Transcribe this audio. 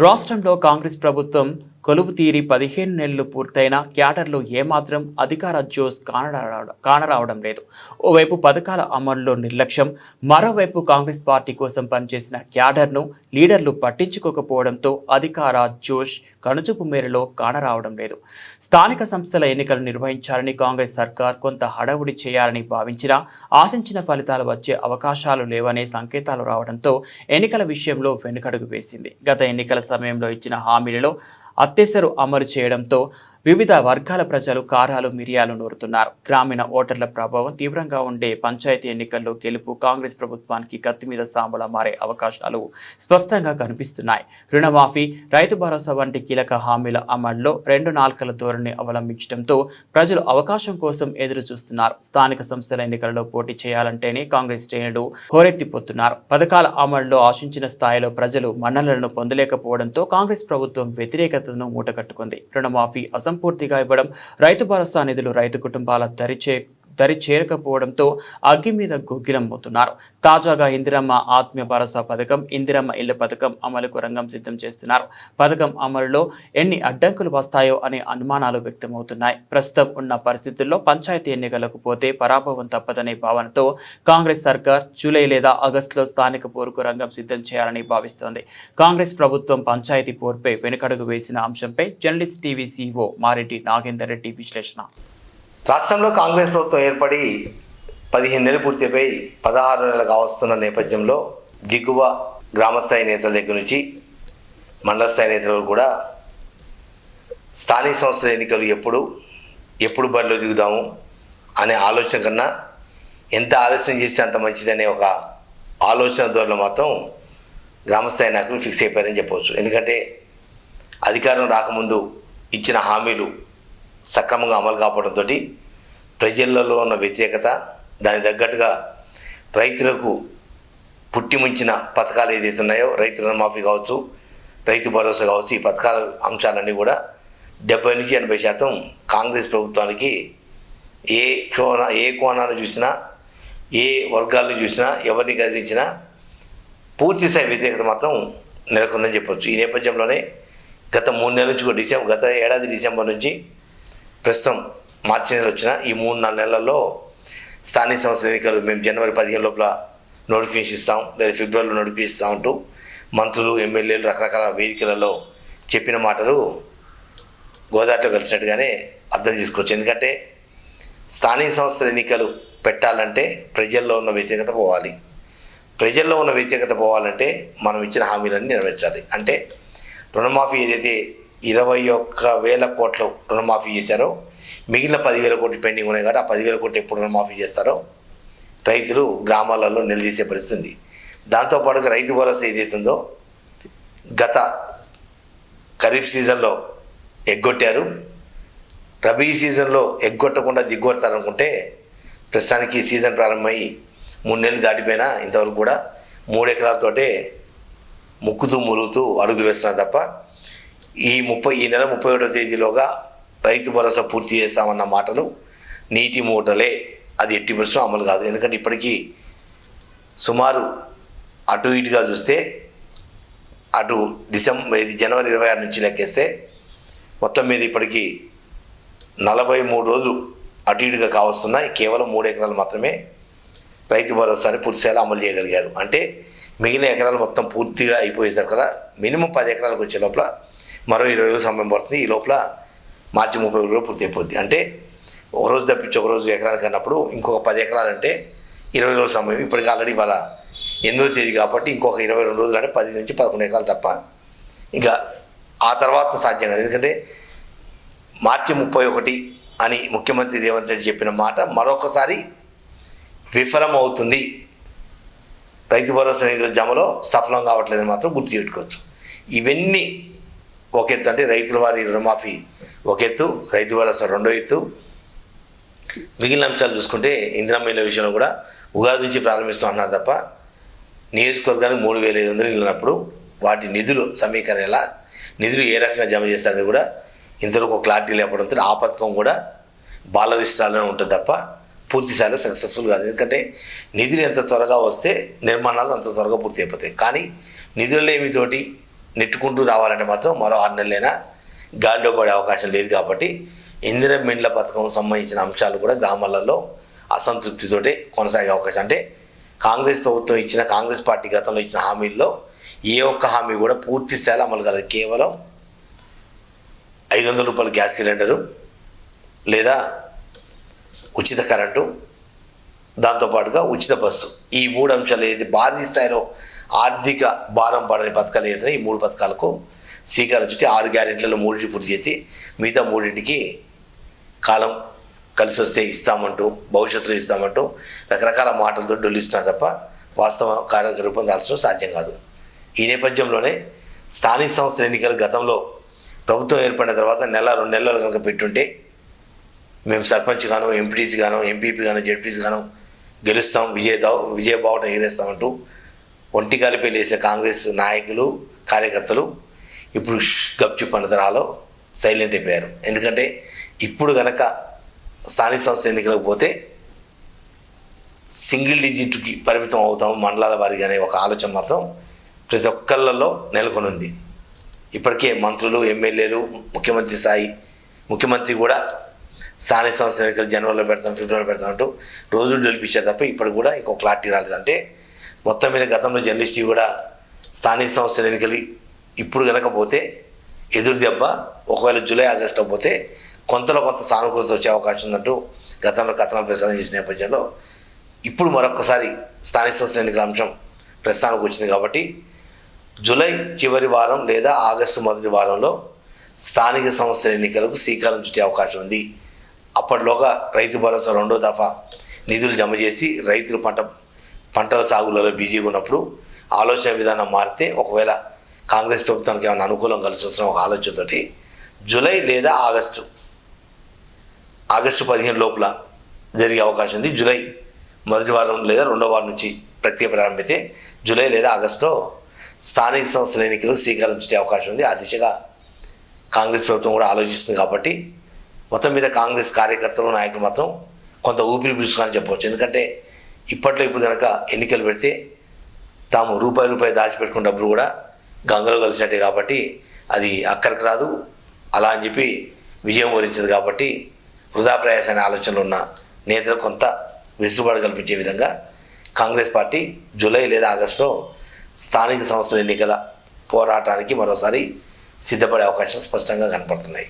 రాష్ట్రంలో కాంగ్రెస్ ప్రభుత్వం కొలువు తీరి పదిహేను నెలలు పూర్తయిన క్యాడర్లో ఏమాత్రం అధికార జోస్ కానరావడం కానరావడం లేదు. ఓవైపు పథకాల అమలులో నిర్లక్ష్యం మరోవైపు కాంగ్రెస్ పార్టీ కోసం పనిచేసిన క్యాడర్ను లీడర్లు పట్టించుకోకపోవడంతో అధికార జోష్ కనుచూపు మేరలో కానరావడం లేదు. స్థానిక సంస్థల ఎన్నికలు నిర్వహించాలని కాంగ్రెస్ సర్కార్ కొంత హడావుడి చేయాలని భావించినా ఆశించిన ఫలితాలు వచ్చే అవకాశాలు లేవనే సంకేతాలు రావడంతో ఎన్నికల విషయంలో వెనుకడుగు వేసింది. గత ఎన్నికల సమయంలో ఇచ్చిన హామీలలో అత్తెసరు అమలు చేయడంతో వివిధ వర్గాల ప్రజలు కారాలు మిరియాలు నూరుతున్నారు. గ్రామీణ ఓటర్ల ప్రభావం తీవ్రంగా ఉండే పంచాయతీ ఎన్నికల్లో గెలుపు కాంగ్రెస్ ప్రభుత్వానికి కత్తి మీద సాంబల మారే అవకాశాలు స్పష్టంగా కనిపిస్తున్నాయి. రుణమాఫీ రైతు భరోసా వంటి కీలక హామీల అమల్లో రెండు నాలుకల ధోరణి అవలంబించడంతో ప్రజలు అవకాశం కోసం ఎదురు చూస్తున్నారు స్థానిక సంస్థల ఎన్నికలలో పోటీ చేయాలంటేనే కాంగ్రెస్ శ్రేణులు హోరెత్తిపోతున్నారు. పథకాల అమల్లో ఆశించిన స్థాయిలో ప్రజలు మన్నలను పొందలేకపోవడంతో కాంగ్రెస్ ప్రభుత్వం వ్యతిరేకత వ్యతిరేకతను మూటగట్టుకుంది. రుణమాఫీ అసంపూర్తిగా ఇవ్వడం రైతు భరోసా నిధులు రైతు కుటుంబాల దరిచే దరి చేరకపోవడంతో అగ్గి మీద గుగ్గిలమ్మవుతున్నారు తాజాగా ఇందిరమ్మ ఆత్మీయ భరోసా పథకం ఇందిరమ్మ ఇళ్ళ పథకం అమలుకు రంగం సిద్ధం చేస్తున్నారు. పథకం అమలులో ఎన్ని అడ్డంకులు వస్తాయో అనే అనుమానాలు వ్యక్తమవుతున్నాయి. ప్రస్తుతం ఉన్న పరిస్థితుల్లో పంచాయతీ ఎన్నికలకు పోతే పరాభవం తప్పదనే భావనతో కాంగ్రెస్ సర్కార్ జూలై లేదా ఆగస్టులో స్థానిక పోరుకు రంగం సిద్ధం చేయాలని భావిస్తోంది. కాంగ్రెస్ ప్రభుత్వం పంచాయతీ పోరుపై వెనుకడుగు వేసిన అంశంపై journalist TV CO Mareddy Nagender Reddy విశ్లేషణ. రాష్ట్రంలో కాంగ్రెస్ ప్రభుత్వం ఏర్పడి పదిహేను నెలలు పూర్తిపై పదహారు నెలలు కావస్తున్న నేపథ్యంలో దిగువ గ్రామస్థాయి నేతల దగ్గర నుంచి మండల స్థాయి నేతల కూడా స్థానిక సంస్థల ఎన్నికలు ఎప్పుడు ఎప్పుడు బరిలో దిగుదాము అనే ఆలోచన కన్నా ఎంత ఆలస్యం చేస్తే అంత మంచిదనే ఒక ఆలోచన ద్వారా మాత్రం గ్రామస్థాయి నాయకులు ఫిక్స్ అయిపోయారని చెప్పవచ్చు. ఎందుకంటే అధికారం రాకముందు ఇచ్చిన హామీలు సక్రమంగా అమలు కావడంతో ప్రజలలో ఉన్న వ్యతిరేకత దానికి తగ్గట్టుగా రైతులకు పుట్టిముంచిన పథకాలు ఏదైతే ఉన్నాయో రైతు రుణమాఫీ కావచ్చు రైతు భరోసా కావచ్చు ఈ పథకాల అంశాలన్నీ కూడా డెబ్బై నుంచి ఎనభై శాతం కాంగ్రెస్ ప్రభుత్వానికి ఏ కోణ ఏ కోణాన్ని చూసినా ఏ వర్గాలను చూసినా ఎవరిని కదిలించినా పూర్తి స్థాయి వ్యతిరేకత మాత్రం నెలకొందని చెప్పొచ్చు. ఈ నేపథ్యంలోనే గత మూడు నెలల నుంచి కూడా డిసెంబర్ గత ఏడాది డిసెంబర్ నుంచి ప్రస్తుతం మార్చి నెల వచ్చిన ఈ మూడు నాలుగు నెలల్లో స్థానిక సంస్థల ఎన్నికలు మేము జనవరి పదిహేను లోపల నోటిఫికేషన్ ఇస్తాం లేదా ఫిబ్రవరిలో నోటిఫికేషన్ ఇస్తాం అంటూ మంత్రులు ఎమ్మెల్యేలు రకరకాల వేదికలలో చెప్పిన మాటలు గోదావరిలో కలిసినట్టుగానే అర్థం చేసుకోవచ్చు. ఎందుకంటే స్థానిక సంస్థల ఎన్నికలు పెట్టాలంటే ప్రజల్లో ఉన్న వ్యతిరేకత పోవాలి. ప్రజల్లో ఉన్న వ్యతిరేకత పోవాలంటే మనం ఇచ్చిన హామీలన్నీ నెరవేర్చాలి. అంటే రుణమాఫీ ఏదైతే ఇరవై ఒక్క వేల కోట్లు రుణమాఫీ చేశారో. మిగిలిన పదివేల కోట్లు పెండింగ్ ఉన్నాయి కాబట్టి ఆ పదివేల కోట్లు ఎప్పుడు రుణమాఫీ చేస్తారో రైతులు గ్రామాలలో నిలదీసే పరిస్థితి ఉంది దాంతోపాటుగా రైతు భరోసా ఏదైతుందో గత ఖరీఫ్ సీజన్లో ఎగ్గొట్టారు. రబీ సీజన్లో ఎగ్గొట్టకుండా దిగ్గొడతారనుకుంటే ప్రస్తుతానికి సీజన్ ప్రారంభమై మూడు నెలలు దాటిపోయినా ఇంతవరకు కూడా మూడు ఎకరాలతోటే ముక్కుతూ మురుగుతూ అడుగులు వేస్తున్నారు తప్ప ఈ ముప్పై ఈ నెల ముప్పై ఒకటో తేదీలోగా రైతు భరోసా పూర్తి చేస్తామన్న మాటలు నీటి మూటలే అది ఎట్టి ప్రశ్న అమలు కాదు. ఎందుకంటే ఇప్పటికీ సుమారు అటు ఇటుగా చూస్తే అటు డిసెంబర్ ఇది జనవరి ఇరవై ఆరు నుంచి లెక్కేస్తే మొత్తం మీద ఇప్పటికీ నలభై మూడు రోజులు అటు ఇటుగా కావస్తున్నాయి. కేవలం మూడు ఎకరాలు మాత్రమే రైతు భరోసాని పూర్తిస్థాయిలో అమలు చేయగలిగారు. అంటే మిగిలిన ఎకరాలు మొత్తం పూర్తిగా అయిపోయేసరికి మినిమం పది ఎకరాలకు వచ్చే లోపల మరో ఇరవై రోజులు సమయం పడుతుంది. ఈ లోపల మార్చి ముప్పై రోజులు పూర్తి అయిపోద్ది. అంటే ఒక రోజు తప్పించి ఒక రోజు ఎకరానికి అన్నప్పుడు ఇంకొక పది ఎకరాలు అంటే ఇరవై రోజుల సమయం. ఇప్పటికి ఆల్రెడీ వాళ్ళ ఎనిమిదో తేదీ కాబట్టి ఇంకొక ఇరవై రెండు రోజులు అంటే పది నుంచి పదకొండు ఎకరాలు తప్ప ఇంకా ఆ తర్వాత సాధ్యం కాదు. ఎందుకంటే మార్చి ముప్పై ఒకటి అని ముఖ్యమంత్రి రేవంత్ రెడ్డి చెప్పిన మాట మరొకసారి విఫలం అవుతుంది రైతు భరోసా నిధుల జమలో సఫలం కావట్లేదని మాత్రం గుర్తు పెట్టుకోవచ్చు ఇవన్నీ ఒక ఎత్తు అంటే రైతుల వారి రుణమాఫీ. ఒక ఎత్తు రైతు భరోసా రెండో ఎత్తు. మిగిలిన అంశాలు చూసుకుంటే ఇందిరమ్మ విషయంలో కూడా ఉగాది నుంచి ప్రారంభిస్తాం అన్నారు తప్ప నియోజకవర్గానికి మూడు వేల ఐదు వందలు వెళ్ళినప్పుడు వాటి నిధులు సమీకరణ ఎలా నిధులు ఏ రకంగా జమ చేస్తారని కూడా ఇంతవరకు ఒక క్లారిటీ లేకపోవడంతో ఆ పథకం కూడా బాలరిష్టాలనే ఉంటుంది తప్ప పూర్తి స్థాయిలో సక్సెస్ఫుల్ కాదు. ఎందుకంటే నిధులు ఎంత త్వరగా వస్తే నిర్మాణాలు అంత త్వరగా పూర్తి అయిపోతాయి. కానీ నిధులు ఏమితోటి నెట్టుకుంటూ రావాలంటే మాత్రం మరో ఆరు నెలలైనా గాలిలో పడే అవకాశం లేదు కాబట్టి ఇందిర మిండ్ల పథకం సంబంధించిన అంశాలు కూడా గ్రామాలలో అసంతృప్తితోటే కొనసాగే అవకాశం. అంటే కాంగ్రెస్ ప్రభుత్వం ఇచ్చిన కాంగ్రెస్ పార్టీ గతంలో ఇచ్చిన హామీల్లో ఏ ఒక్క హామీ కూడా పూర్తి స్థాయిలో అమలు కాలేదు. కేవలం ఐదు వందల రూపాయల గ్యాస్ సిలిండరు లేదా ఉచిత కరెంటు దాంతోపాటుగా ఉచిత బస్సు. ఈ మూడు అంశాలు ఏది భారీ స్థాయిలో ఆర్థిక భారం పడని పథకాలు ఏదైనా ఈ మూడు పథకాలకు శ్రీకారం చుట్టి ఆరు గ్యారెంట్లలో మూడింటి పూర్తి చేసి మిగతా మూడింటికి కాలం కలిసి వస్తే ఇస్తామంటూ భవిష్యత్తులో ఇస్తామంటూ రకరకాల మాటలతో డొల్లిస్తున్నారు తప్ప వాస్తవ కార్యక్రమ రూపొందాల్సిన సాధ్యం కాదు. ఈ నేపథ్యంలోనే స్థానిక సంస్థల ఎన్నికలు గతంలో ప్రభుత్వం ఏర్పడిన తర్వాత నెల రెండు నెలలు కనుక పెట్టుంటే మేము సర్పంచ్ గాను ఎంపీటీసీ గాను ఎంపీపీ గాను జెడ్పీసీ గాను గెలుస్తాం విజయ దావ్ విజయ బావుట ఎగరేస్తామంటూ ఒంటి కలిపి కాంగ్రెస్ నాయకులు కార్యకర్తలు ఇప్పుడు గప్చు పండుదరాలో సైలెంట్ అయిపోయారు. ఎందుకంటే ఇప్పుడు గనక స్థానిక సంస్థ ఎన్నికలకు పోతే సింగిల్ డిజిట్కి పరిమితం అవుతాం మండలాల వారిగా అనే ఒక ఆలోచన మాత్రం ప్రతి ఒక్కళ్ళలో నెలకొని ఉంది ఇప్పటికే మంత్రులు ఎమ్మెల్యేలు ముఖ్యమంత్రి స్థాయి ముఖ్యమంత్రి కూడా స్థానిక సంస్థ ఎన్నికలు జనవరిలో పెడతాం ఫిబ్రవరిలో పెడతాం అంటూ రోజులు గెలిపించారు తప్ప ఇప్పుడు కూడా ఇంకో క్లారిటీ రాలేదు. అంటే మొత్తం మీద గతంలో జర్నలిస్ట్ కూడా స్థానిక సంస్థల ఎన్నికలు ఇప్పుడు కనుక ఎదురు దెబ్బ ఒకవేళ జూలై ఆగస్టులో పోతే కొంతలో కొంత సానుకూలత వచ్చే అవకాశం ఉందంటూ గతంలో కథనాలు ప్రసారం చేసిన నేపథ్యంలో ఇప్పుడు మరొకసారి స్థానిక సంస్థల ఎన్నికల అంశం ప్రస్థానానికి వచ్చింది కాబట్టి జూలై చివరి వారం లేదా ఆగస్టు మొదటి వారంలో స్థానిక సంస్థల ఎన్నికలకు శ్రీకారం చుట్టే అవకాశం ఉంది. అప్పటిలోగా రైతు భరోసా రెండో దఫా నిధులు జమ చేసి రైతులు పంట పంటల సాగులలో బిజీగా ఉన్నప్పుడు ఆలోచన విధానం మారితే ఒకవేళ కాంగ్రెస్ ప్రభుత్వానికి ఏమైనా అనుకూలం కలిసి వస్తున్న ఒక ఆలోచనతోటి జూలై లేదా ఆగస్టు ఆగస్టు పదిహేను లోపల జరిగే అవకాశం ఉంది. జూలై మొదటి వారం లేదా రెండో వారం నుంచి ప్రక్రియ ప్రారంభితే జూలై లేదా ఆగస్టులో స్థానిక సంస్థల ఎన్నికలు శ్రీకారం చుట్టే అవకాశం ఉంది. ఆ దిశగా కాంగ్రెస్ ప్రభుత్వం కూడా ఆలోచిస్తుంది కాబట్టి మొత్తం మీద కాంగ్రెస్ కార్యకర్తలు నాయకులు మాత్రం కొంత ఊపిరి పీల్చుకోవాలని చెప్పవచ్చు. ఎందుకంటే ఇప్పట్లో ఇప్పుడు కనుక ఎన్నికలు పెడితే తాము రూపాయి రూపాయి దాచిపెట్టుకున్న డబ్బులు కూడా గంగలో కలిసినట్టే కాబట్టి అది అక్కడికి రాదు. అలా అని చెప్పి విజయం వరించదు కాబట్టి వృధా ప్రయాస అనే ఆలోచనలు ఉన్న నేతలు కొంత వెసులుబాటు కల్పించే విధంగా కాంగ్రెస్ పార్టీ జూలై లేదా ఆగస్టులో స్థానిక సంస్థల ఎన్నికల పోరాటానికి మరోసారి సిద్ధపడే అవకాశం స్పష్టంగా కనపడుతున్నాయి.